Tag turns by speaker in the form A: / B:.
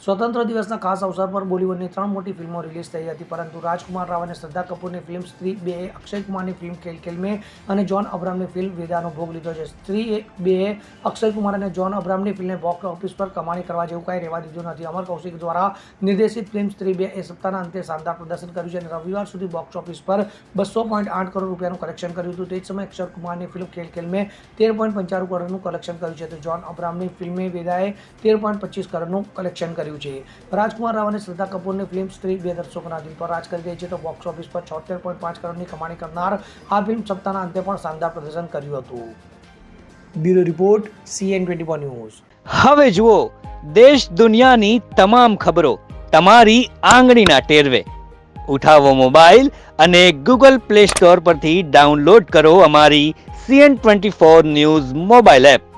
A: સ્વતંત્ર દિવસના ખાસ અવસર પર બોલિવૂડની ત્રણ મોટી ફિલ્મો રિલીઝ થઈ હતી, પરંતુ રાજકુમાર રાવ અને શ્રદ્ધા કપૂરની ફિલ્મ સ્ત્રી બે, અક્ષય કુમારની ફિલ્મ ખેલ ખેલ મેં અને જોન અબ્રામની ફિલ્મ વેદાનો ભોગ લીધો છે. સ્ત્રી બે, અક્ષય કુમાર અને જોન અબ્રામની ફિલ્મને બોક્સ ઓફિસ પર કમાણી કરવા જેવું કાંઈ રહેવા દીધું નથી. અમર કૌશિક દ્વારા નિર્દેશિત ફિલ્મ સ્ત્રી બે એ સપ્તાહના અંતે શાનદાર પ્રદર્શન કર્યું છે અને રવિવાર સુધી બોક્સ ઓફિસ પર બસો પોઈન્ટ આઠ કરોડ રૂપિયાનું કલેક્શન કર્યું હતું. તે જ સમયે અક્ષર કુમારની ફિલ્મ ખેલ ખેલ મેં તેર પોઈન્ટ પંચાણું કરોડનું કલેક્શન કર્યું છે. તો જોન અબ્રામની ફિલ્મે વેદાએ તેર પોઈન્ટ પચીસ કરોડનું કલેક્શન કર્યું છે. રાજકુમાર રાવ અને શ્રદ્ધા કપૂરની ફિલ્મ સ્ત્રી બે દર્શકોના દિલ પર રાજ કરી રહી છે તો બોક્સ ઓફિસ પર છોતેર પોઈન્ટ પાંચ કરોડની કમાણી કરનાર આ ફિલ્મ સપ્તાહના અંતે પણ શાનદાર પ્રદર્શન કર્યું હતું. Bureau report CN twenty news.
B: હવે જુઓ, દેશ દુનિયાની તમામ ખબરો તમારી આંગળીના ટેરવે. ઉઠાવો મોબાઈલ અને ગૂગલ પ્લે સ્ટોર પરથી ડાઉનલોડ કરો અમારી CN twenty four news mobile app.